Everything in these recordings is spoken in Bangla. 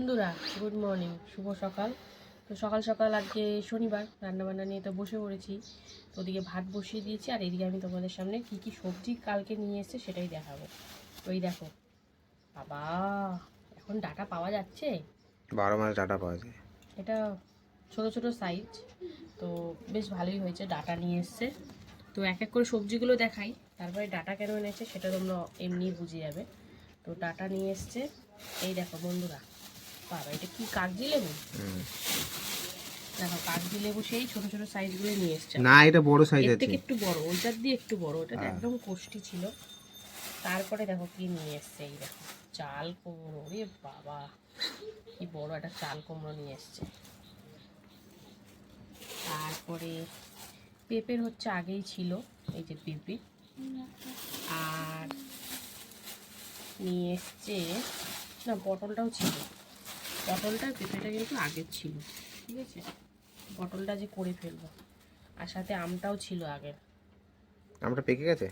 বন্ধুরা গুড মর্নিং শুভ সকাল। তো সকাল সকাল আজকে শনিবার রান্নাবান্না নিয়ে তো বসে পড়েছি। তো ওদিকে ভাত বসিয়ে দিয়েছি আর এদিকে আমি তোমাদের সামনে কি কি সবজি কালকে নিয়ে এসেছে সেটাই দেখাবো। ওই দেখো বাবা এখন ডাটা পাওয়া যাচ্ছে? বারো মাস ডাটা পাওয়া যায়। এটা ছোট ছোট সাইজ তো বেশ ভালোই হয়েছে ডাটা নিয়ে এসছে। তো এক এক করে সবজিগুলো দেখাই তারপরে ডাটা কেন এনেছে সেটা তোমরা এমনি বুঝে যাবে। তো ডাটা নিয়ে এসছে এই দেখো বন্ধুরা। বাবা এটা কি কাগজি লেবু? দেখো কাগজি লেবু সেই ছোট ছোট সাইজগুলো নিয়ে এসছে। না এটা বড় সাইজ আছে। থেকে একটু বড় ওইটার দিয়ে একটু বড় ওটা হ্যাঁ। একদম কোষ্টি ছিল। তারপরে দেখো কি নিয়ে এসছে এই দেখো চাল কুমড়ো রে বাবা কি বড় একটা চাল কুমড়ো নিয়ে এসছে। তারপরে পেঁপের হচ্ছে আগেই ছিল এই যে পেঁপে। আর নিয়ে এসছে না পটলটাও ছিল। পটলটা পেঁপেটা কিন্তু আগের ছিল ঠিক আছে? পটলটা যে করে ফেলব। আর সাথে আমটাও ছিল আগের। আমটা পেকে গেছে?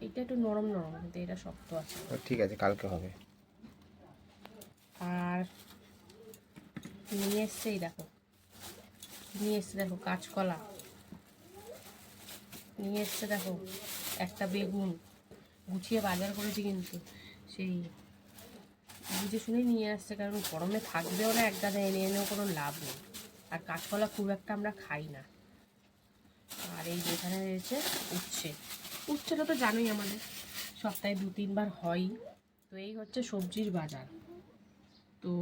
এটা একটু নরম নরম কিন্তু এটা শক্ত আছে। ঠিক আছে কালকে হবে। আর নিয়ে এসছে এই দেখো। নিয়ে এসছে দেখো কাঁচকলা। নিয়ে এসছে দেখো একটা বেগুন। গুছিয়ে বাজার করেছি কিন্তু সেই বুঝে শুনে নিয়ে আসছে, কারণ গরমে থাকবেও না, এক গাদা এনে এনেও কোনো লাভ নেই। আর কাঁচকলা খুব একটা আমরা খাই না। আর এই যেখানে রয়েছে উচ্ছে। উচ্ছেটা তো জানোই আমাদের, সপ্তাহে দু তিনবার হয়ই তো এই হচ্ছে সবজির বাজার। তো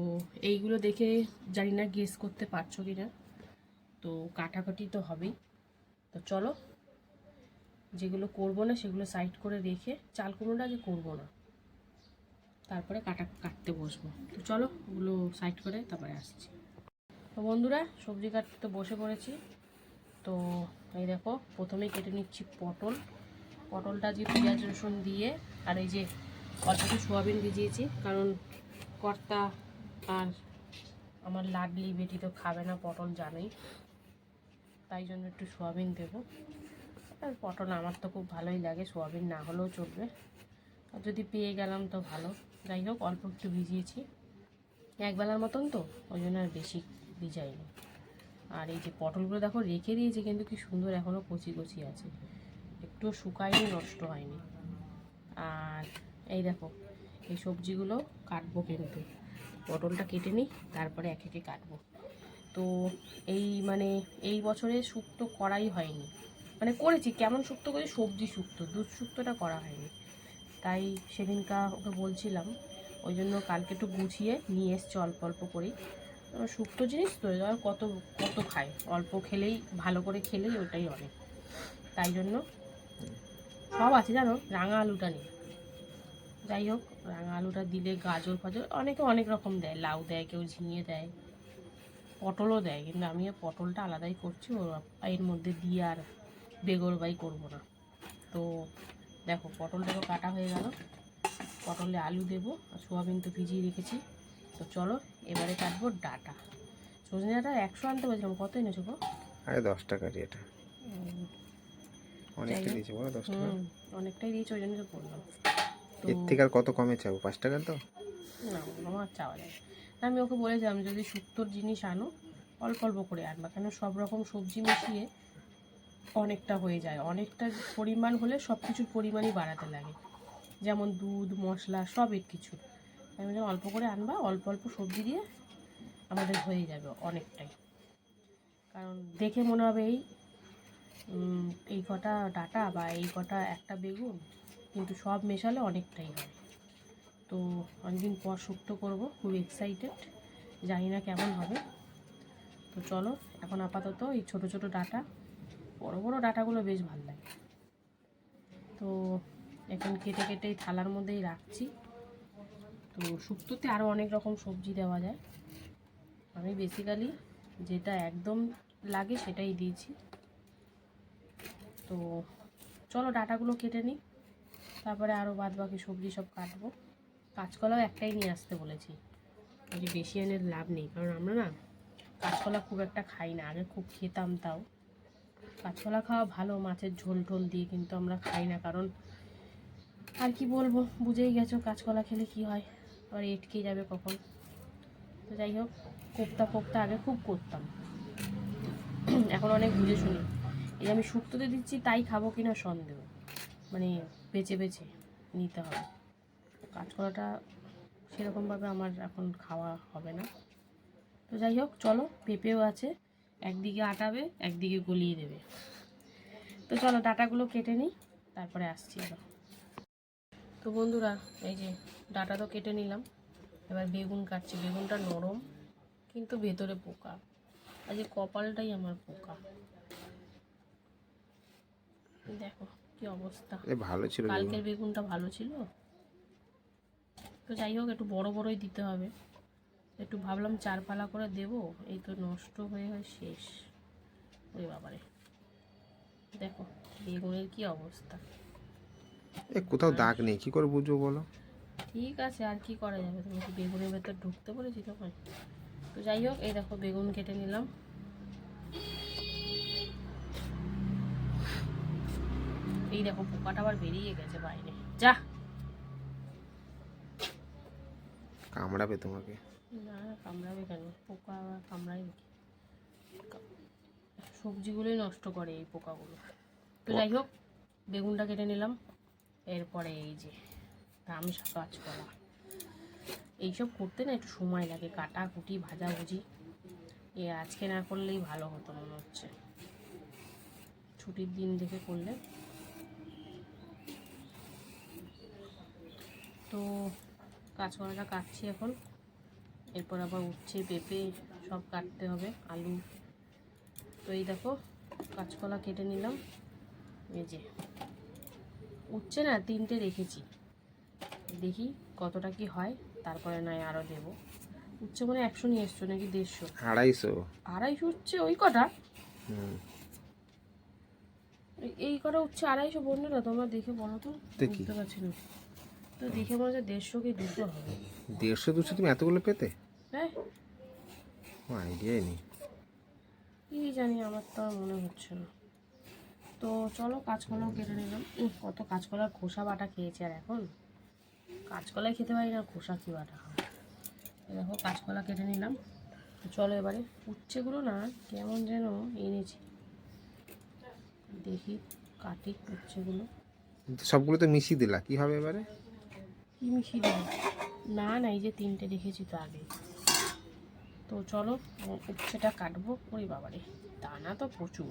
এইগুলো দেখে জানি না গেস করতে পারছ কি না তো কাটাকাটি তো হবেই। তো চলো, যেগুলো করব না সেগুলো সাইড করে রেখে, চাল কুমড়োটা আগে করব না। তারপরে কাটা কাটতে বসবো। তো চলো, ওগুলো সাইড করে তারপরে আসছি। তো বন্ধুরা, সবজি কাটতে বসে পড়েছি। তো এই দেখো, প্রথমেই কেটে নিচ্ছি পটল। পটলটা যে পেঁয়াজ, রসুন দিয়ে আর এই যে অল্প একটু সোয়াবিন ভিজিয়েছি, কারণ কর্তা আর আমার লাডলি বেটি তো খাবে না, পটল জানেই। তাই জন্য একটু সোয়াবিন দেবো। আর পটল আমার তো খুব ভালোই লাগে, সোয়াবিন না হলেও চলবে। আর যদি পেয়ে গেলাম তো ভালো। যাই হোক, অল্প একটু ভিজিয়েছি। একবেলার মতন তো, ওই জন্য আর বেশি ভিজাইনি। আর এই যে পটলগুলো দেখো, রেখে দিয়েছি, কিন্তু কি সুন্দর এখনও কচি কচি আছে। একটু শুকায়নি, নষ্ট হয়নি। আর এই দেখো, এই সবজিগুলো কাটবো কিন্তু। পটলটা কেটে নিই, তারপরে এক একে কাটবো। তো এই মানে এই বছরে শুক্তো করাই হয়নি। মানে করেছি, কেমন শুক্তো করি? সবজি শুক্তো, দুধ শুক্তোটা করা হয়নি। তাই সেদিনকা ওকে বলছিলাম, ওই জন্য কালকে একটু গুছিয়ে নিয়ে এসছে অল্প অল্প করেই। শুক্তো জিনিস তো এবার কত কত খায়। অল্প খেলেই, ভালো করে খেলেই ওটাই অনেক। তাই জন্য সব আছে জানো, রাঙা আলুটা নেই যাই হোক, রাঙা আলুটা দিলে গাজর ফাজর অনেকে অনেক রকম দেয়। লাউ দেয়, কেউ ঝিঙে দেয়, পটলও দেয়। কিন্তু আমি পটলটা আলাদাই করছি ও এর মধ্যে দিয়ে আর বেগরবাই করব না। তো দেখো পটলটাও কাটা হয়ে গেল। পটলে আলু দেবো আর সোয়াবিন তো ভিজিয়ে রেখেছি। তো চলো এবারে কাটবো ডাটা। সজনে ডাটা একশো আনতে বলছিলাম কত এনেছো গো? আরে দশ এটা। দিয়েছে বলো টাকা? হুম অনেকটাই দিয়েছে ওই জন্য তো বললাম। এর থেকে আর কত কমে চাবো পাঁচ টাকার তো? না আমার চাওয়া যায় আমি ওকে বলেছিলাম যদি শুক্তোর জিনিস আনো অল্প অল্প করে আনবা। কেন সব রকম সবজি মিশিয়ে অনেকটা হয়ে যায়। অনেকটা পরিমাণ হলে সব কিছুর পরিমাণই বাড়াতে লাগে। যেমন দুধ, মশলা, সবের কিছু। আমি অল্প করে আনবা, অল্প অল্প সবজি দিয়ে আমাদের হয়ে যাবে অনেকটাই। কারণ দেখে মনে হবে এই এই কটা ডাটা বা এই কটা একটা বেগুন কিন্তু সব মেশালে অনেকটাই হয়। তো অনেকদিন পর শুক্তো করব, খুব এক্সাইটেড জানি না কেমন হবে। তো চলো, এখন আপাতত এই ছোট ছোট ডাটা বড় বড় ডাটাগুলো বেশ ভালো লাগে। তো এখন কেটে কেটে থালার মধ্যেই রাখছি। তো শুক্তোতে আরও অনেক রকম সবজি দেওয়া যায়। আমি বেসিক্যালি যেটা একদম লাগে সেটাই দিয়েছি। তো চলো ডাটাগুলো কেটে নিই। তারপরে আরও বাদ বাকি সবজি সব কাটবো। কাঁচকলাও একটাই নিয়ে আসতে বলেছি। বেশি এনে লাভ নেই। কারণ আমরা না কাঁচকলা খুব একটা খাই না। আগে খুব খেতাম তাও। কাঁচকলা খাওয়া ভালো, মাছের ঝোল টোল দিয়ে কিন্তু আমরা খাই না, কারণ আর কি বলব, বুঝেই গেছো কাঁচকলা খেলে কি হয়, আবার এটকে যাবে কখন। তো যাই হোক, কোপ্তা ফোপ্তা আগে খুব করতাম। এখন অনেক বুঝে শুনি। এই আমি শুক্তোতে দিচ্ছি, তাই খাব কিনা সন্দেহ। মানে বেছে বেছে নিতে হবে। কাঁচকলাটা সেরকমভাবে আমার এখন খাওয়া হবে না। তো যাই হোক, চলো, পেঁপেও আছে। একদিকে আটাবে একদিকে গলিয়ে দেবে। তো চলো ডাটাগুলো কেটে নিই তারপরে আসছি তো বন্ধুরা এই যে ডাটা তো কেটে নিলাম এবার বেগুন কাটছি। বেগুনটা নরম কিন্তু ভেতরে পোকা। আজ কপালটাই আমার পোকা। দেখো কি অবস্থা। ভালো ছিল কালকের বেগুনটা ভালো ছিল। তো যাই হোক একটু বড় বড়ই দিতে হবে। একটু ভাবলাম চার পালা করে দেব এই তো নষ্ট হয়ে হয় শেষ। ওই বাবারে। দেখো বেগুনের কি অবস্থা। এ কোথাও দাগ নেই কি করে বুঝব বলো? ঠিক আছে আর কি করা যাবে? তুমি কি বেগুনের ভেতর ঢুকতে পেরেছি তখন? তো যাই হোক এই দেখো বেগুন কেটে নিলাম। এই দেখো পোকাটা আবার বেরিয়ে গেছে বাইরে। যা। কামড়াবে তোমাকে। না কামড়াবে কেন? পোকা কামড়ায় নাকি? সবজিগুলোই নষ্ট করে এই পোকাগুলো। তো যাই হোক বেগুনটা কেটে নিলাম। এরপরে এই যে তামসা কাঁচকলা এইসব করতে না একটু সময় লাগে কাটা কুটি ভাজা ভুজি। এ আজকে না করলেই ভালো হতো মনে হচ্ছে। ছুটির দিন দেখে করলে। তো কাঁচকলাটা কাটছি এখন। এরপর আবার উঠছে পেঁপে সব কাটতে হবে আলু। তো এই দেখো কাঁচকলা কেটে নিলাম। এই যে উচ্ছে না তিনটে রেখেছি। দেখি কতটা কি হয় তারপরে নয় আরও দেবো। উঠছে মানে একশো নিয়ে এসছো নাকি দেড়শো? আড়াইশো। আড়াইশো উচ্ছে ওই কটা? এই- কটা উঠছে আড়াইশো বন্ধুরা তোমরা দেখে বলো তো। বুঝতে পারছি না। তো দেখে মনে হচ্ছে দেড়শো কি দুশো হবে। দেড়শো দুশো তুমি এতগুলো পেতে? হ্যাঁ আইডিয়াই নেই। কি জানি আমার তো মনে হচ্ছে না। তো চলো কাঁচকলাও কেটে নিলাম। কত কাঁচকলার খোসা বাটা খেয়েছি আর এখন। কাঁচকলাই খেতে পারি না খোসা কি বাটা খাব। দেখো কাঁচকলা কেটে নিলাম। তো চলো এবারে উচ্ছেগুলো না কেমন যেন এনেছি। দেখি কাটি উচ্ছেগুলো। সবগুলো তো মিশিয়ে দিলা কি হবে এবারে? কি মিশিয়ে দেবো না না এই যে তিনটে রেখেছি তো আগে তো চলো উচ্ছেটা কাটবো। ওই বাবারে দানা তো প্রচুর।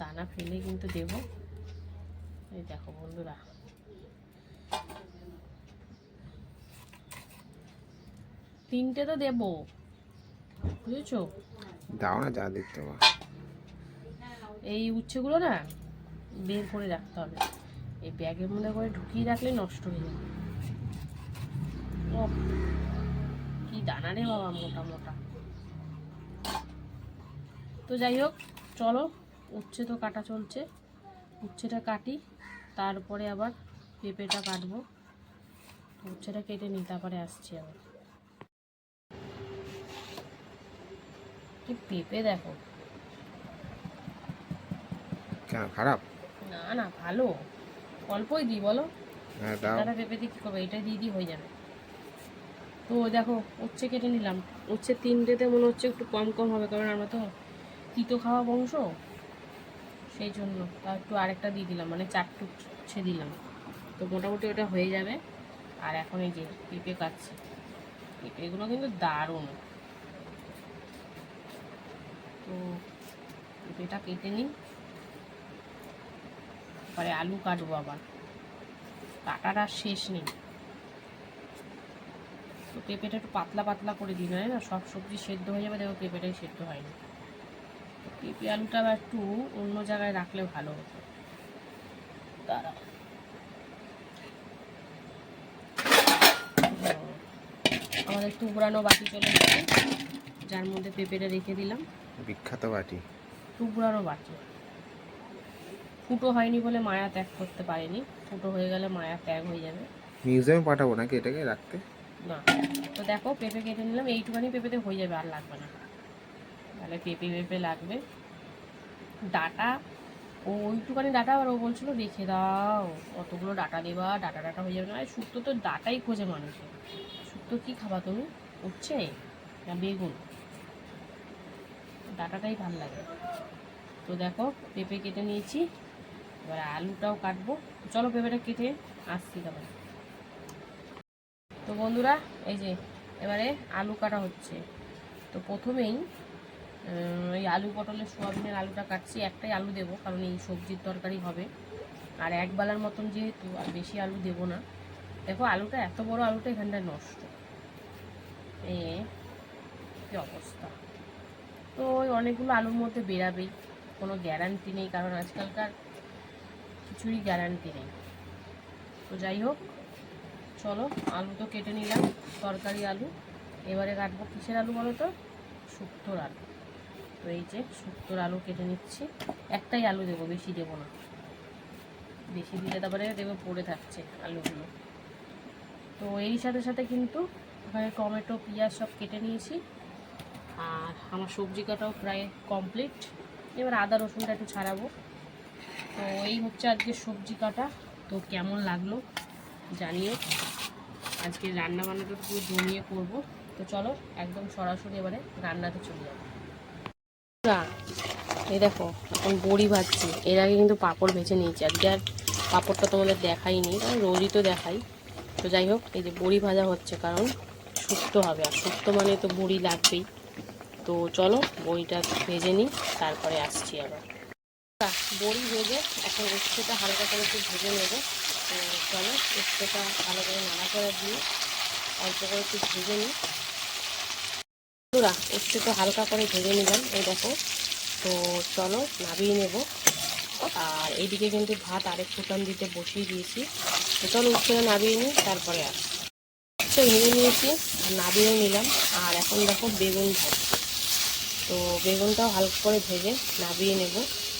দানা ফেলে কিন্তু দেবো। এই দেখো বন্ধুরা। তিনটে তো দেবো। বুঝেছ? দাও না যা দেখতে এই উচ্ছেগুলো না বের করে রাখতে হবে। এই ব্যাগের মধ্যে করে ঢুকিয়ে রাখলে নষ্ট হয়ে যাবে। দানা রে বাবা মোটা মোটা তো যাই হোক চলো উচ্ছে তো কাটা চলছে। উচ্ছেটা কাটি তারপরে আবার পেঁপেটা কাটবো। উচ্ছেটা কেটে নিই তারপরে আসছি আবার। কি পেঁপে দেখো। কেন খারাপ? না না ভালো। অল্পই দিই বলো? পেঁপে দিয়ে কী করবে? এটা দিয়ে দিই হয়ে যাবে। তো দেখো, উচ্ছে কেটে নিলাম। উচ্ছে তিনটেতে মনে হচ্ছে একটু কম কম হবে, কারণ আমরা তো তিতো খাওয়া বংশ। সেই জন্য তা একটু আরেকটা দিয়ে দিলাম মানে চারটু উচ্ছে দিলাম। তো মোটামুটি ওটা হয়ে যাবে। আর এখন এই যে পেঁপে কাটছি। পেঁপেগুলো কিন্তু দারুণ। তো পেঁপেটা কেটে নিই। পরে আলু কাটবো আবার। কাটার আর শেষ নেই। তো পেঁপেটা একটু পাতলা পাতলা করে দিই নয় না সব সবজি সেদ্ধ হয়ে যাবে দেখো পেঁপেটাই সেদ্ধ হয়নি। তো পেঁপে আলুটা আবার একটু অন্য জায়গায় রাখলে ভালো হতো। দাঁড়া আমাদের একটু উবড়ানো বাটি চলে গেছে যার মধ্যে পেঁপেটা রেখে দিলাম। বিখ্যাত বাটি। টুকরানো বাটি। ফুটো হয়নি বলে মায়া ত্যাগ করতে পারেনি। ফুটো হয়ে গেলে মায়া ত্যাগ হয়ে যাবে। মিউজিয়ামে পাঠাবো নাকি এটাকে রাখতে? না, তো দেখো পেঁপে কেটে নিলাম, এইটুখানি পেঁপেতে হয়ে যাবে, আর লাগবে না। তাহলে পেঁপে পেঁপে লাগবে। ডাটা, ও ওইটুখানি ডাটা আর ও বলছিল, রেখে দাও, অতগুলো ডাটা দেবা, ডাটা ডাটা হয়ে যাবে। না, শুক্তো তো ডাটাই খোঁজে মানুষের শুক্তো কি খাবা তুমি? উঠছে না বেগুন? ডাটাটাই ভালো লাগে। তো দেখো, পেঁপে কেটে নিয়েছি, এবার আলুটাও কাটবো। চলো পেঁপেটা কেটে আসছি তারপরে তো বন্ধুরা, এই যে এবারে আলু কাটা হচ্ছে। তো প্রথমেই এই আলু পটলের সোয়াবিনের আলুটা কাটছি, একটাই আলু দেবো, কারণ এই সবজির তরকারি হবে। আর এক বেলার মতন যেহেতু, আর বেশি আলু দেবো না। দেখো, আলুটা, এত বড় আলুটা এখানটায় নষ্ট। এ, কি অবস্থা। তো ওই অনেকগুলো আলুর মধ্যে বেরাবেই, কোনো গ্যারান্টি নেই, কারণ আজকালকার কিছুরই গ্যারান্টি নেই। তো যাই হোক চলো আলু তো কেটে নিলাম, তরকারি আলু। এবারে কাটবো কিসের আলু বলো তো? শুক্তোর আলু। তো এই যে শুক্তোর আলু কেটে নিচ্ছি। একটাই আলু দেবো, বেশি দেবো না। বেশি দিলে তারপরে দেবো পড়ে থাকছে আলুগুলো। তো এই সাথে সাথে কিন্তু ওখানে টমেটো, পেঁয়াজ সব কেটে নিয়েছি। আর আমার সবজি কাটাও প্রায় কমপ্লিট। এবার আদা, রসুনটা একটু ছাড়াবো। তো এই হচ্ছে আজকে সবজি কাটা। তো কেমন লাগল? জানিও। আজকে রান্না বান্নাটা পুরো জমিয়ে করব। তো চলো, একদম সরাসরি এবারে রান্নাতে চলে যাব। এই দেখো, এখন বড়ি ভাজছি। এর আগে কিন্তু পাঁপড় ভেজে নিয়েছি। আজকে আর পাঁপড়টা তোমাদের দেখাইনি আমি রোজই তো দেখাই। তো যাই হোক, এই যে বড়ি ভাজা হচ্ছে, কারণ শুক্তো হবে। আর শুক্তো মানে তো বড়ি লাগবেই। তো চলো, বড়িটা ভেজে নিই, তারপরে আসছি আবার। বড়ি ভেজে এখন উচ্ছেটা হালকা করে একটু ভেজে নেব। তো চলো, উচ্ছেটা ভালো করে নানা করে দিয়ে অল্প করে একটু ভেজে নিই। উচ্ছেটা হালকা করে ভেজে নিলাম, এই দেখো। তো চলো নাবিয়ে নেব। আর এইদিকে কিন্তু ভাত আরেক ফুটান দিতে বসিয়ে দিয়েছি। তো চলো, উচ্ছেটা নাবিয়ে নিই, তারপরে আর উচ্ছে ভেঙে নিয়েছি নাবিয়েও নিলাম। আর এখন দেখো, বেগুন ভাজছি। তো বেগুনটাও হালকা করে ভেজে নাবিয়ে নেব।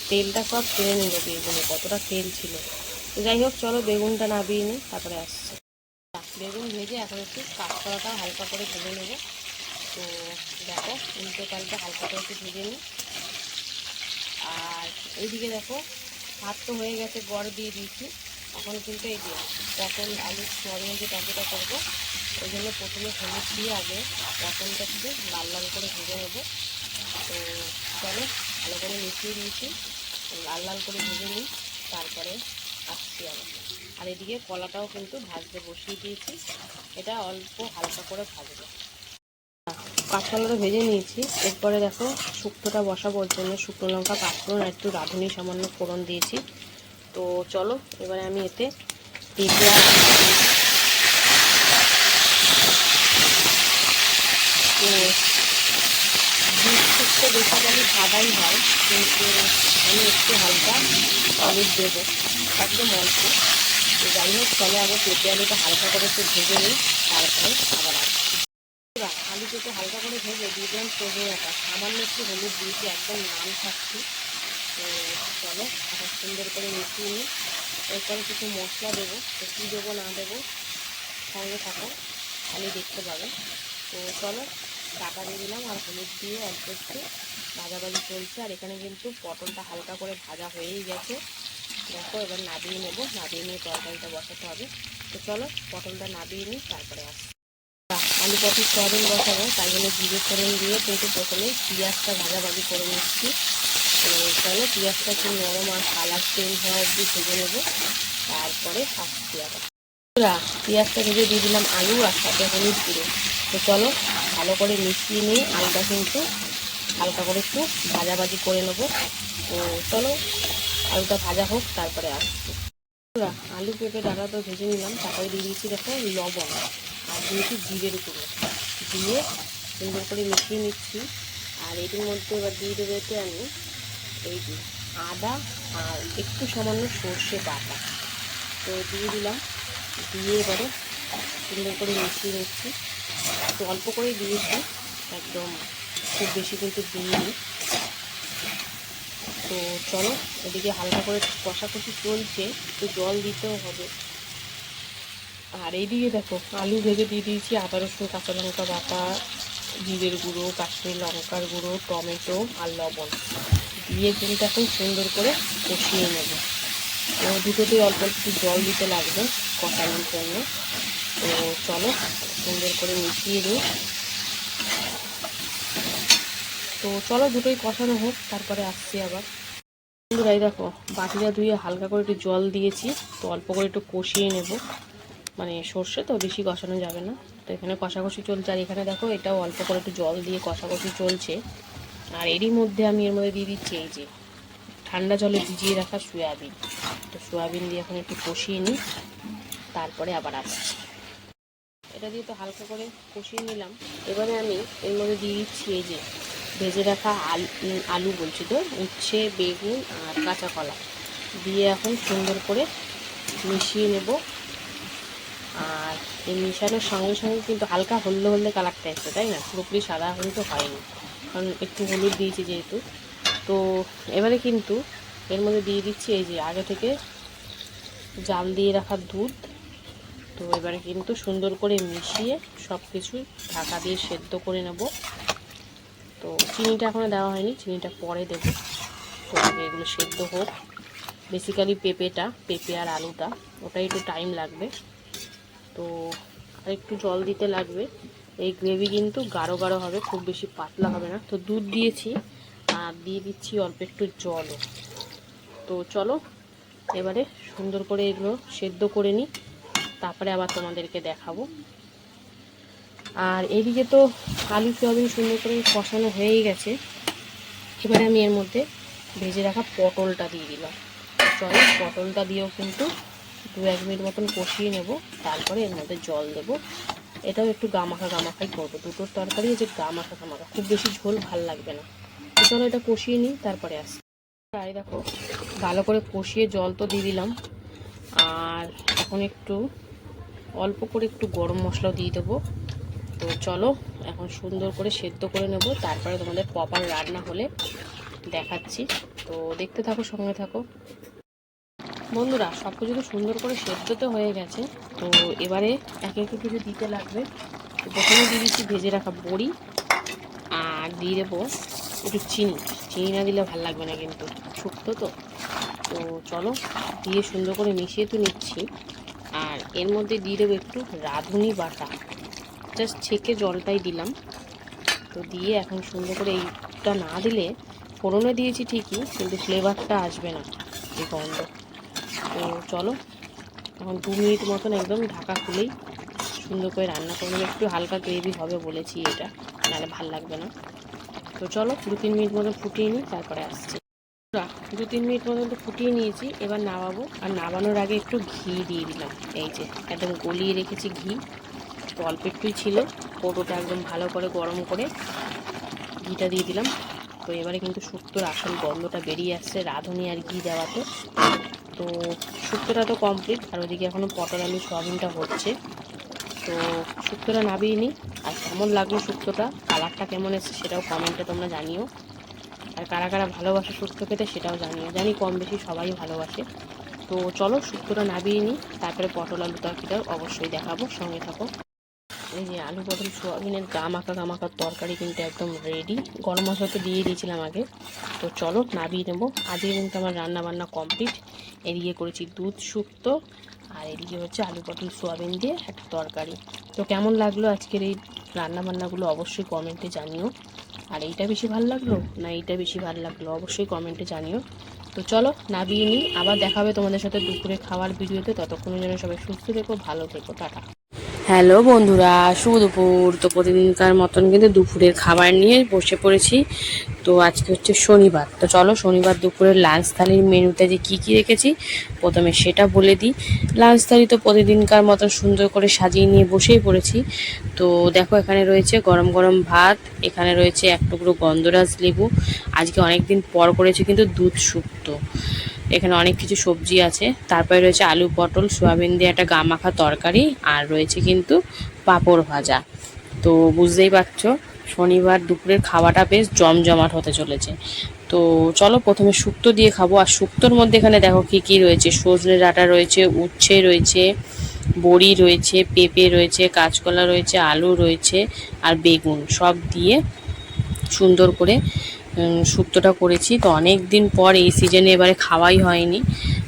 তেলটা সব টেনে নেব বেগুনে, কতটা তেল ছিল। তো যাই হোক, চলো বেগুনটা নাবিয়ে নিই, তারপরে আসছে। বেগুন ভেজে এখন একটু কাঁচকলাটা হালকা করে ভেজে নেব। তো দেখো, উল্টো পাল্টে হালকা করে একটু ভেজে নিই। আর এইদিকে দেখো, ভাত তো হয়ে গেছে গড় দিয়ে দিয়েছি। এখন কিন্তু এই যে পটল, আলু, সোয়াবিনের যে টমেটো করব, ওই জন্য প্রথমে হলুদ দিয়ে আগে পটলটা একটু লাল লাল করে ভেজে নেব। তো চলো, ভালো করে মিশিয়ে দিয়েছি। লাল লাল করে ভেজে নিই, তারপরে আসছি আবার। আর এদিকে কলাটাও কিন্তু ভাজতে বসিয়ে দিয়েছি। এটা অল্প হালকা করে ভাজবো। কাঁচকলাটা ভেজে নিয়েছি। এরপরে দেখো শুক্তোটা বসাবো, ওর জন্য শুকনো লঙ্কা, পাঁচফোড়ন একটু রাঁধুনি সামান্য ফোড়ন দিয়েছি। তো চলো, এবারে আমি এতে পেঁপে আর আলু দিয়েছি। তো বীজ শুক্তো বেসিক্যালি ভাজাই হয় কিন্তু আমি একটু হালকা হলুদ দেবো একদম অল্প। তো যাই হোক চলে আগে পেঁপে আলুটা হালকা করে একটু ভেজে নিই তারপরে আবার আসছি। বন্ধুরা, আলু কেটে হালকা করে ভেজে দিলাম সজনে ডাঁটা সামান্য একটু হলুদ দিয়েছি একদম নাম থাকছি তো চলো এখন সুন্দর করে মিশিয়ে নিই। এরপরে কিছু মশলা দেবো তো কী দেবো না দেবো সঙ্গে থাকো খালি দেখতে পাবে। তো চলো টাকা দিয়ে দিলাম আর হলুদ দিয়ে অল্প একটু ভাজাভাজি চলছে আর এখানে কিন্তু পটলটা হালকা করে ভাজা হয়েই গেছে। দেখো, এবার নাবিয়ে নেব। নাবিয়ে নিয়ে তরকারিটা বসাতে হবে। তো চলো, পটলটা নাবিয়ে নিই, তারপরে আসছি। আলু পটল সয়াবিন বসাবো? তাই জন্য জিরে, ফোড়ন দিয়ে কিন্তু প্রথমে পেঁয়াজটা ভাজাভাজি করে নিচ্ছি। চলো, পেঁয়াজটা একটু নরম আর কালার চেঞ্জ হওয়া অবধি ভেজে নেব। তারপরে আসছি আবার পেঁয়াজটা ভেজে দিয়ে দিলাম আলু আর সাথে হলুদ দিয়ে তো চলো ভালো করে মিশিয়ে নিয়ে আলুটা কিন্তু হালকা করে একটু ভাজাভাজি করে নেব। তো চলো আলুটা ভাজা হোক তারপরে বন্ধুরা, আলু পেঁপে ডাটা তো ভেজে নিলাম তারপরে দিয়ে দিয়েছি দেখো লবণ আর দিয়েছি জিরের গুঁড়ো। দিয়ে সুন্দর করে মিশিয়ে নিচ্ছি আর এটির মধ্যে এবার দিয়ে দেবো আমি এই আদা আর একটু সামান্য সর্ষে বাটা। তো দিয়ে দিলাম দিয়ে এবারে সুন্দর করে মিশিয়ে নিচ্ছি। একটু অল্প করে দিয়েছি। একদম খুব বেশি কিন্তু দিইনি। তো চলো, এদিকে হালকা করে কষাকষি চলছে, একটু জল দিতেও হবে। আর এইদিকে দেখো, আলু ভেজে দিয়ে দিয়েছি, আদা রসুন, কাঁচা লঙ্কা বাটা, জিরের গুঁড়ো, কাশ্মীর লঙ্কার গুঁড়ো, টমেটো আর লবণ। দিয়ে কিন্তু এখন সুন্দর করে কষিয়ে নেব। তো দুটোতেই অল্প একটু জল দিতে লাগবে কষানোর জন্য। তো চলো সুন্দর করে মিশিয়ে নিই তো চলো দুটোই কষানো হোক, তারপরে আসছি আবার। বন্ধুরা, এই দেখো, বাটিটা ধুয়ে হালকা করে একটু জল দিয়েছি, তো অল্প করে একটু কষিয়ে নেব। মানে সর্ষে তো বেশি কষানো যাবে না, তো এখানে কষাকষি চলছে। আর এখানে দেখো, এটাও অল্প করে একটু জল দিয়ে কষাকষি চলছে। আর এরই মধ্যে আমি এর মধ্যে দিয়ে দিচ্ছি এই যে, ঠান্ডা জলে ভিজিয়ে রাখা সয়াবিন। তো সয়াবিন দিয়ে এখন একটু কষিয়ে নিই, তারপরে আবার আসছি। এটা দিয়ে তো হালকা করে কষিয়ে নিলাম। এবারে আমি এর মধ্যে দিয়ে দিচ্ছি এই যে ভেজে রাখা আলু আলু বলছি তো, উচ্ছে, বেগুন আর কাঁচা কলা। দিয়ে এখন সুন্দর করে মিশিয়ে নেব। আর এই মিশানোর সঙ্গে সঙ্গে কিন্তু হালকা হলদে হলদে কালারটা এসছে, তাই না? পুরোপুরি সাদা কিন্তু হয়নি, কারণ একটু হলুদ দিয়েছি যেহেতু। তো এবারে কিন্তু এর মধ্যে দিয়ে দিচ্ছি এই যে আগে থেকে জাল দিয়ে রাখা দুধ। তো এবারে কিন্তু সুন্দর করে মিশিয়ে সব কিছু ঢাকা দিয়ে সেদ্ধ করে নেব। তো চিনিটা এখনও দেওয়া হয়নি, চিনিটা পরে দেব। তো আগে এগুলো সেদ্ধ হোক। বেসিক্যালি পেঁপেটা, পেঁপে আর আলুটা, ওটাই একটু টাইম লাগবে। তো আর একটু জল দিতে লাগবে। এই গ্রেভি কিন্তু গাঢ় গাঢ় হবে, খুব বেশি পাতলা হবে না। তো দুধ দিয়েছি, আর দিয়ে দিচ্ছি অল্প একটু জলও। তো চলো, এবারে সুন্দর করে এগুলো সেদ্ধ করে নিই। তারপরে আবার তোমাদেরকে দেখাবো। আর এদিকে তো আলু সোয়াবিন সুন্দর করে কষানো হয়েই গেছে, এবারে আমি এর মধ্যে ভেজে রাখা পটলটা দিয়ে দিলাম। চলো পটলটা দিয়েও কিন্তু দু এক মিনিট মতন কষিয়ে নেব, তারপরে এর মধ্যে জল দেব। এটাও একটু গামাখা গামাখাই করব। দুটোর তরকারি যে গামাখা গামাখা, খুব বেশি ঝোল ভালো লাগবে না। চলো এটা কষিয়ে নিই, তারপরে আসি। আর দেখো, ভালো করে কষিয়ে জল তো দিয়ে দিলাম। আর এখন একটু অল্প করে একটু গরম মশলাও দিয়ে দেবো। তো চলো, এখন সুন্দর করে সেদ্ধ করে নেব। তারপরে তোমাদের প্রপার রান্না হলে দেখাচ্ছি। তো দেখতে থাকো, সঙ্গে থাকো। বন্ধুরা, সব কিছু তো সুন্দর করে সেদ্ধ তো হয়ে গেছে। তো এবারে এক এক কিছু দিতে লাগবে। প্রথমে দিয়ে দিচ্ছি ভেজে রাখা বড়ি আর দিয়ে দেবো একটু চিনি। চিনি না দিলে ভালো লাগবে না কিন্তু, শুক্তো তো। তো চলো, দিয়ে সুন্দর করে মিশিয়ে তো নিচ্ছি। আর এর মধ্যে দিয়ে দেবো একটু রাঁধুনি বাটা। জাস্ট ছেঁকে জলটাই দিলাম। তো দিয়ে এখন সুন্দর করে এইটা না দিলে ফোড়নে দিয়েছি ঠিকই, কিন্তু ফ্লেভারটা আসবে না এই গন্ধ। তো চলো, এখন দু মিনিট মতন একদম ঢাকা খুলেই সুন্দর করে রান্না করব একটু হালকা গ্রেভি হবে বলেছি এটা, নাহলে ভালো লাগবে না। তো চলো দু তিন মিনিট মতন ফুটিয়ে নিই, তারপরে আসছি। দু তিন মিনিট মতন তো ফুটিয়ে নিয়েছি, এবার নামাবো। আর নামানোর আগে একটু ঘি দিয়ে দিলাম। এই যে, একদম গলিয়ে রেখেছি ঘি। অল্প একটুই ছিল। কৌটোটা একদম ভালো করে গরম করে ঘিটা দিয়ে দিলাম। তো এবারে কিন্তু শুক্তোর আসল গন্ধটা বেরিয়ে আসছে রাঁধুনি আর ঘি দেওয়াতে। তো শুক্তোটা তো কমপ্লিট আর ওদিকে এখনও পটল, আলু, সোয়াবিনটা হচ্ছে। তো শুক্তোটা নাবিয়ে নিই। আর কেমন লাগল শুক্তোটা? কালারটা কেমন এসেছে সেটাও কমেন্টে তোমরা জানিও। আর কারা কারা ভালোবাসে শুক্তো খেতে সেটাও জানিও জানি কম বেশি সবাই ভালোবাসে। তো চলো শুক্তোটা নাবিয়ে নিই, তারপরে পটল আলু তরকারিটাও অবশ্যই দেখাবো, সঙ্গে থাকো। এই যে আলু পটল সোয়াবিনের গামাকা গামাকার তরকারি কিন্তু একদম রেডি গরম মশলা তো দিয়ে দিয়েছিলাম আগে। তো চলো নাবিয়ে নেব। আজকে কিন্তু আমার রান্না বান্না কমপ্লিট এদিকে করেছি দুধ শুক্তো, আর এদিকে হচ্ছে আলু পটল সোয়াবিন দিয়ে একটা তরকারি। তো কেমন লাগল আজকের এই রান্না বান্নাগুলো অবশ্যই কমেন্টে জানিও। আর এইটা বেশি ভালো লাগল? না এইটা বেশি ভালো লাগল? অবশ্যই কমেন্টে জানিও। তো চলো, নাবিয়ে নিই। আবার দেখাবে তোমাদের সাথে দুপুরে খাওয়ার ভিডিওতে। ততক্ষণ জন্য সবাই সুস্থ থেকো, ভালো থেকো, টাটা। হ্যালো বন্ধুরা, শুভ দুপুর। তো প্রতিদিনকার মতন কিন্তু দুপুরের খাবার নিয়ে বসে পড়েছি। তো আজকে হচ্ছে শনিবার। তো চলো শনিবার দুপুরের লাঞ্চ থালির মেনুতে যে কী কী রেখেছি, প্রথমে সেটা বলে দিই। লাঞ্চ থালি তো প্রতিদিনকার মতন সুন্দর করে সাজিয়ে নিয়ে বসেই পড়েছি। তো দেখো এখানে রয়েছে গরম গরম ভাত, এখানে রয়েছে এক টুকরো গন্ধরাজ লেবু। আজকে অনেক দিন পর করেছি কিন্তু দুধ শুক্তো। এখানে অনেক কিছু সবজি আছে। তারপরে রয়েছে আলু পটল, সোয়াবিন দিয়ে একটা গা মাখা তরকারি, আর রয়েছে কিন্তু পাঁপড় ভাজা। তো বুঝতেই পারছ, শনিবার দুপুরের খাওয়াটা বেশ জমজমাট হতে চলেছে। তো চলো প্রথমে শুক্তো দিয়ে খাব। আর শুক্তোর মধ্যে এখানে দেখো কী কী রয়েছে? সজনে ডাঁটা রয়েছে, উচ্ছে রয়েছে, বড়ি রয়েছে, পেঁপে রয়েছে, কাঁচকলা রয়েছে, আলু রয়েছে, আর বেগুন সব দিয়ে সুন্দর করে শুক্তোটা করেছি। তো অনেক দিন পর এই সিজনে এবারে খাওয়াই হয়নি।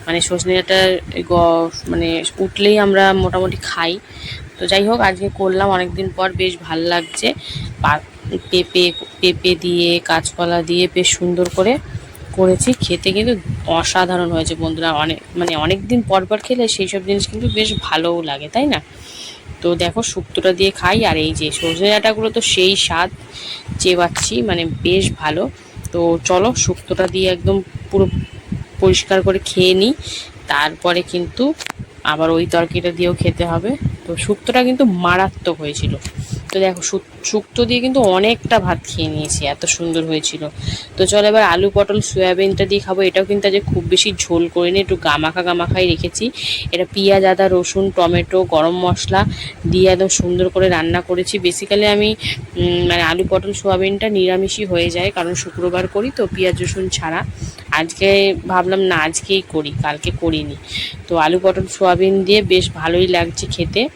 মানে সজনে ডাঁটার গ- মানে উঠলেই আমরা মোটামুটি খাই। তো যাই হোক, আজকে করলাম। অনেক দিন পর বেশ ভালো লাগছে। পেঁপে পেঁপে দিয়ে, কাঁচকলা দিয়ে বেশ সুন্দর করে করেছি। খেতে কিন্তু অসাধারণ হয়েছে বন্ধুরা। অনেক মানে অনেক দিন পর পর খেলে সেই সব জিনিস কিন্তু বেশ ভালোও লাগে, তাই না? তো দেখো শুক্তোটা দিয়ে খাই, আর এই যে সজনে ডাঁটাগুলো তো সেই স্বাদ চেয়ে পাচ্ছি মানে বেশ ভালো। তো চলো শুক্তোটা দিয়ে একদম পুরো পরিষ্কার করে খেয়ে নিই। তারপরে কিন্তু আবার ওই তরকারিটা দিয়েও খেতে হবে। তো শুক্তোটা কিন্তু মারাত্মক হয়েছিল। তো দেখো, শুক- শুক্তো দিয়ে কিন্তু অনেকটা ভাত খেয়ে নিয়েছি, এত সুন্দর হয়েছিল। তো চলো এবার আলু, পটল, সয়াবিনটা দিয়ে খাব। এটাও কিন্তু আজকে খুব বেশি ঝোল করে করিনি, একটু গামাখা গামাখাই রেখেছি। এটা পেঁয়াজ, আদা, রসুন, টমেটো, গরম মশলা দিয়ে একদম সুন্দর করে রান্না করেছি। বেসিক্যালি আমি মানে আলু, পটল, সোয়াবিনটা নিরামিষই হয়ে যায়, কারণ শুক্রবার করি, তো পেঁয়াজ, রসুন ছাড়া। আজকে ভাবলাম না, আজকেই করি, কালকে করিনি। তো আলু, পটল, সোয়াবিন দিয়ে বেশ ভালোই লাগছে খেতে।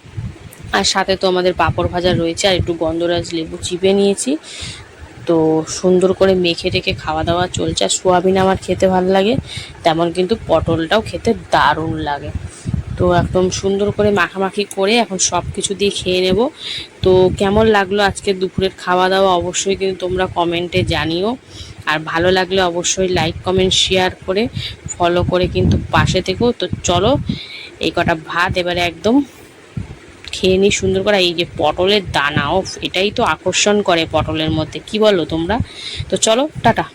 আর সাথে তো আমাদের পাঁপড় ভাজা রয়েছে, আর একটু গন্ধরাজ লেবু চিপে নিয়েছি। তো সুন্দর করে মেখে টেখে খাওয়া দাওয়া চলছে, আর সোয়াবিন আমার খেতে ভালো লাগে, তেমন কিন্তু পটলটাও খেতে দারুণ লাগে। তো একদম সুন্দর করে মাখামাখি করে এখন সব কিছু দিয়ে খেয়ে নেব। তো কেমন লাগল আজকে দুপুরের খাওয়া দাওয়া অবশ্যই কিন্তু তোমরা কমেন্টে জানিও। আর ভালো লাগলে অবশ্যই লাইক, কমেন্ট, শেয়ার করে ফলো করে কিন্তু পাশে থেকেও তো চলো, এই কটা ভাত এবারে একদম খেয়ে নিই সুন্দর করে এই যে পটলের দানা ও এটাই তো আকর্ষণ করে পটলের মধ্যে। কি বলো তোমরা? তো চলো, টাটা।